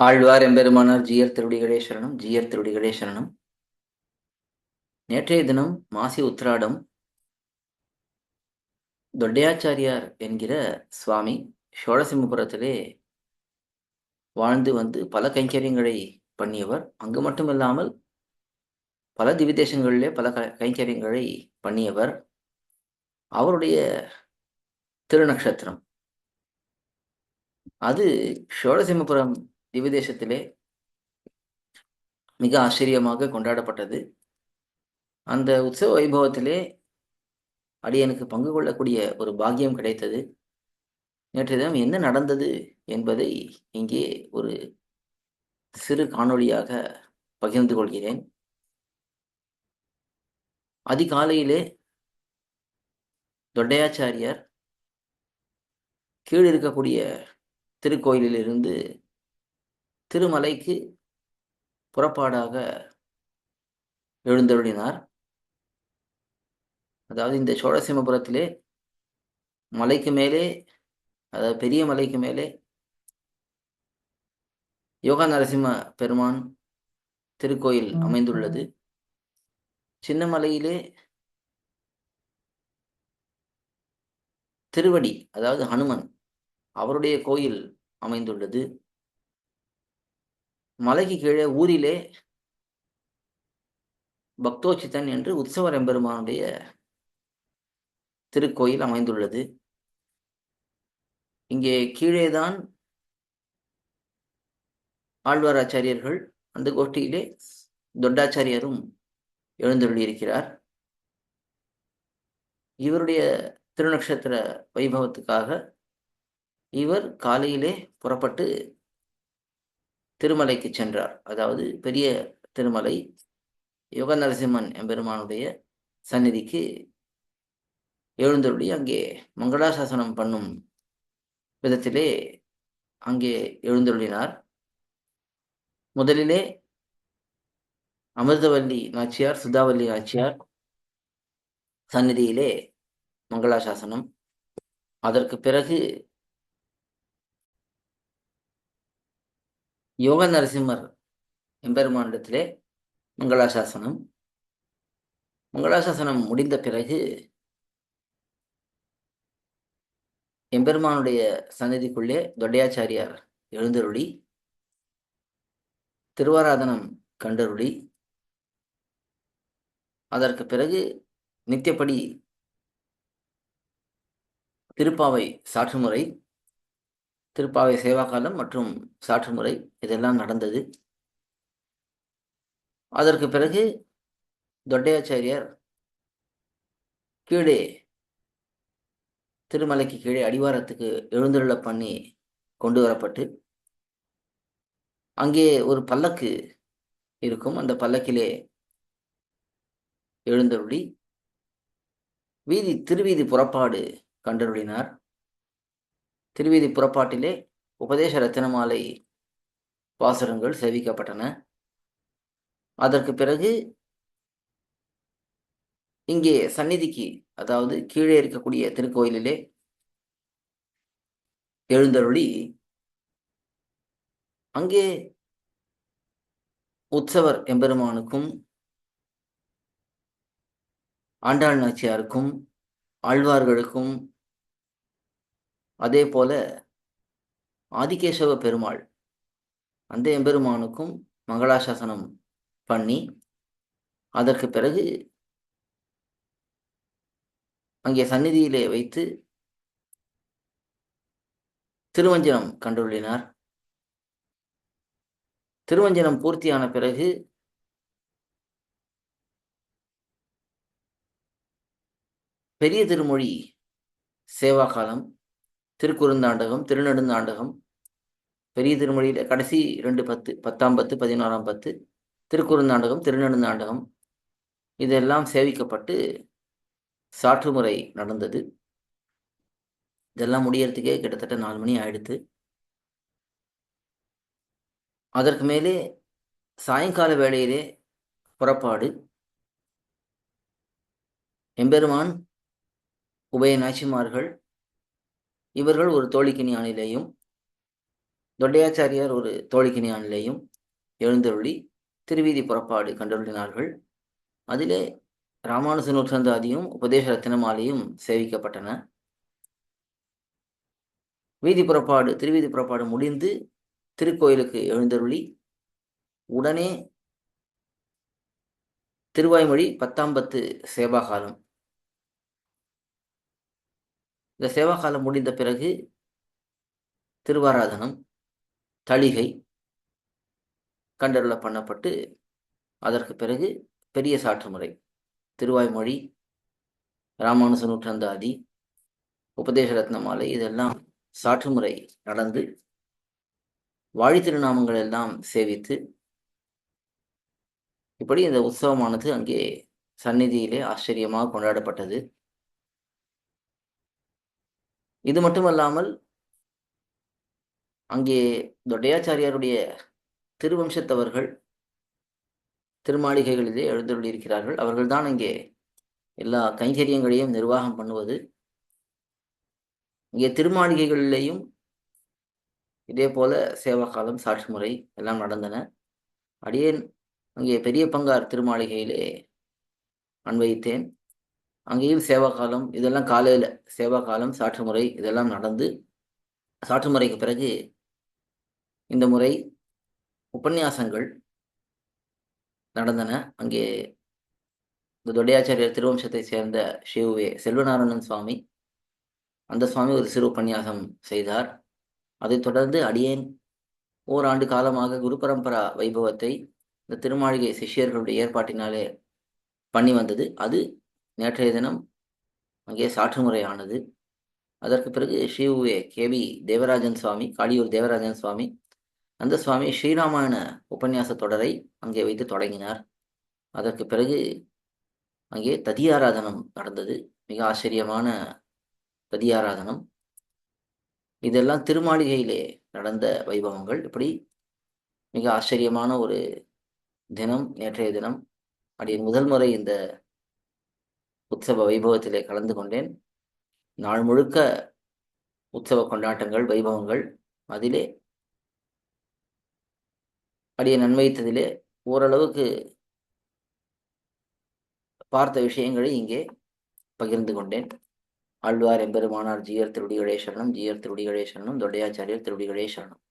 ஆழ்வார் எம்பெருமானார் ஜியர் திருடிகளே சரணம் ஜியர் திருடிகளே சரணம் நேற்றைய தினம் மாசி உத்திராடம் தொட்டையாச்சாரியார் என்கிற சுவாமி சோழசிம்மபுரத்திலே வாழ்ந்து வந்து பல கைங்கரியங்களை பண்ணியவர். அங்கு மட்டுமில்லாமல் பல திவிதேசங்களிலே பல கைங்கரியங்களை பண்ணியவர். அவருடைய திருநக்ஷத்திரம். அது சோழசிம்மபுரம் திவதேசத்திலே மிக ஆச்சரியமாக கொண்டாடப்பட்டது. அந்த உற்சவ வைபவத்திலே அடியனுக்கு பங்கு கொள்ளக்கூடிய ஒரு பாக்கியம் கிடைத்தது. நேற்று தினம் என்ன நடந்தது என்பதை இங்கே ஒரு சிறு காணொளியாக பகிர்ந்து கொள்கிறேன். அதிகாலையிலே தொண்டையாச்சாரியார் கீழ் இருக்கக்கூடிய திருக்கோயிலிலிருந்து திருமலைக்கு புறப்பாடாக எழுந்தருளினார். அதாவது இந்த சோழசிமபுரத்திலே மலைக்கு மேலே அதாவது பெரிய மலைக்கு மேலே யோகா நரசிம்ம பெருமான் திருக்கோயில் அமைந்துள்ளது. சின்ன மலையிலே திருவடி அதாவது ஹனுமன் அவருடைய கோயில் அமைந்துள்ளது. மலைக்கு கீழே ஊரிலே பக்தோச்சித்தன் என்று உற்சவர் எம்பெருமானுடைய திருக்கோயில் அமைந்துள்ளது. இங்கே கீழேதான் ஆழ்வாராச்சாரியர்கள் அந்த கோஷ்டியிலே தொண்டாச்சாரியரும் எழுந்தருளியிருக்கிறார். இவருடைய திருநக்ஷத்திர வைபவத்துக்காக இவர் காலையிலே புறப்பட்டு திருமலைக்கு சென்றார். அதாவது பெரிய திருமலை யோக நரசிம்மன் எம்பெருமானுடைய சந்நிதிக்கு எழுந்தருளி அங்கே மங்களாசாசனம் பண்ணும் விதத்திலே அங்கே எழுந்தருளினார். முதலிலே அமிர்தவல்லி நாச்சியார் சுதாவல்லி நாச்சியார் சந்நிதியிலே மங்களாசாசனம். அதற்கு பிறகு யோக நரசிம்மர் எம்பெருமானிடத்திலே மங்களாசாசனம். மங்களாசாசனம் முடிந்த பிறகு எம்பெருமானுடைய சன்னதிக்குள்ளே தொண்டையாச்சாரியார் எழுந்தருளி திருவாராதனம் கண்டருளி. அதற்கு பிறகு நித்தியப்படி திருப்பாவை சாற்றுமுறை திருப்பாவை சேவாகாலம் மற்றும் சாற்றுமுறை இதெல்லாம் நடந்தது. அதற்கு பிறகு தொட்டையாச்சாரியார் கீழே திருமலைக்கு கீழே அடிவாரத்துக்கு எழுந்துள்ள பண்ணி கொண்டு வரப்பட்டு அங்கே ஒரு பல்லக்கு இருக்கும். அந்த பல்லக்கிலே எழுந்தருளி வீதி திருவீதி புறப்பாடு கண்டருளினார். திருவீதி புறப்பாட்டிலே உபதேச ரத்தினமாலை வாசகங்கள் சேவிக்கப்பட்டன. அதற்கு பிறகு இங்கே சந்நிதிக்கு அதாவது கீழே இருக்கக்கூடிய திருக்கோயிலிலே எழுந்தருளி அங்கே உற்சவர் எம்பெருமானுக்கும் ஆண்டாள் நாச்சியாருக்கும் ஆழ்வார்களுக்கும் அதே போல ஆதிகேசவ பெருமாள் அந்த எம்பெருமானுக்கும் மங்களாசாசனம் பண்ணி அதற்கு பிறகு அங்கே சந்நிதியிலே வைத்து திருவஞ்சனம் கண்டுள்ளினார். திருவஞ்சனம் பூர்த்தியான பிறகு பெரிய திருமொழி சேவா காலம் திருக்குறுந்தாண்டகம் திருநெடுந்தாண்டகம் பெரிய திருமொழியில் கடைசி ரெண்டு பத்து பத்தாம் பத்து பதினோராம் பத்து திருக்குறுந்தாண்டகம் திருநெடுந்தாண்டகம் இதெல்லாம் சேவிக்கப்பட்டு சாற்றுமுறை நடந்தது. இதெல்லாம் முடியறதுக்கே கிட்டத்தட்ட நாலு மணி ஆயிடுத்து. அதற்கு மேலே சாயங்கால வேளையிலே புறப்பாடு. எம்பெருமான் உபய நாச்சிமார்கள் இவர்கள் ஒரு தோழிக்கினி ஞானிலேயும் தொண்டையாச்சாரியார் ஒரு தோழிக்கினியானிலேயும் எழுந்தருளி திருவீதி புறப்பாடு கண்டருளினார்கள். அதிலே ராமானுஜ நூற்றந்தாதியும் உபதேச ரத்தினமாலையும் சேவிக்கப்பட்டன. வீதி புறப்பாடு திருவீதி புறப்பாடு முடிந்து திருக்கோயிலுக்கு எழுந்தருளி உடனே திருவாய்மொழி பத்தாம் பத்து சேவாகாலம். இந்த சேவாகாலம் முடிந்த பிறகு திருவாராதனம் தளிகை கண்டருள பண்ணப்பட்டு அதற்கு பிறகு பெரிய சாற்று முறை திருவாய்மொழி ராமானுச நூற்றந்தாதி உபதேச ரத்னமாலை இதெல்லாம் சாற்று முறை நடந்து வாழி திருநாமங்கள் எல்லாம் சேவித்து இப்படி இந்த உற்சவமானது அங்கே சந்நிதியிலே ஆச்சரியமாக கொண்டாடப்பட்டது. இது மட்டுமல்லாமல் அங்கே தொடையாச்சாரியாருடைய திருவம்சத்தவர்கள் திருமாளிகைகளிலே எழுந்தருளியிருக்கிறார்கள். அவர்கள்தான் இங்கே எல்லா கைங்கரியங்களையும் நிர்வாகம் பண்ணுவது. இங்கே திருமாளிகைகளிலேயும் இதே போல சேவா காலம் சாட்சி முறை எல்லாம் நடந்தன. அடியேன் அங்கே பெரிய பங்கார் திருமாளிகையிலே அன்வைத்தேன் அங்கேயும் சேவா காலம் இதெல்லாம் காலையில் சேவா காலம் சாற்று முறை இதெல்லாம் நடந்து சாற்று முறைக்கு பிறகு இந்த முறை உபன்யாசங்கள் நடந்தன. அங்கே இந்த தொடையாச்சாரியர் திருவம்சத்தை சேர்ந்த ஸ்ரீவே செல்வநாராயணன் சுவாமி அந்த சுவாமி ஒரு சிறு உபன்யாசம் செய்தார். அதைத் தொடர்ந்து அடியேன் ஓராண்டு காலமாக குரு பரம்பரா வைபவத்தை இந்த திருமாளிகை சிஷ்யர்களுடைய ஏற்பாட்டினாலே பண்ணி வந்தது. அது நேற்றைய தினம் அங்கே சாற்று முறையானது. அதற்கு பிறகு ஸ்ரீ கேவி தேவராஜன் சுவாமி காளியூர் தேவராஜன் சுவாமி அந்த சுவாமி ஸ்ரீராமாயண உபன்யாச தொடரை அங்கே வைத்து தொடங்கினார். அதற்கு பிறகு அங்கே ததியாராதனம் நடந்தது. மிக ஆச்சரியமான ததியாராதனம். இதெல்லாம் திருமாளிகையிலே நடந்த வைபவங்கள். இப்படி மிக ஆச்சரியமான ஒரு தினம் நேற்றைய தினம். அடியின் முதல் முறை இந்த உற்சவ வைபவத்திலே கலந்து கொண்டேன். நாள் முழுக்க உற்சவ கொண்டாட்டங்கள் வைபவங்கள் அதிலே அடிய நன்மைத்ததிலே ஓரளவுக்கு பார்த்த விஷயங்களை இங்கே பகிர்ந்து கொண்டேன். ஆழ்வார் எம்பெருமானார் ஜீயர் திருடிகளே சரணம் ஜீயர் திருடிகளே சரணம் தொண்டையாச்சாரியர் திருடிகளே சரணம்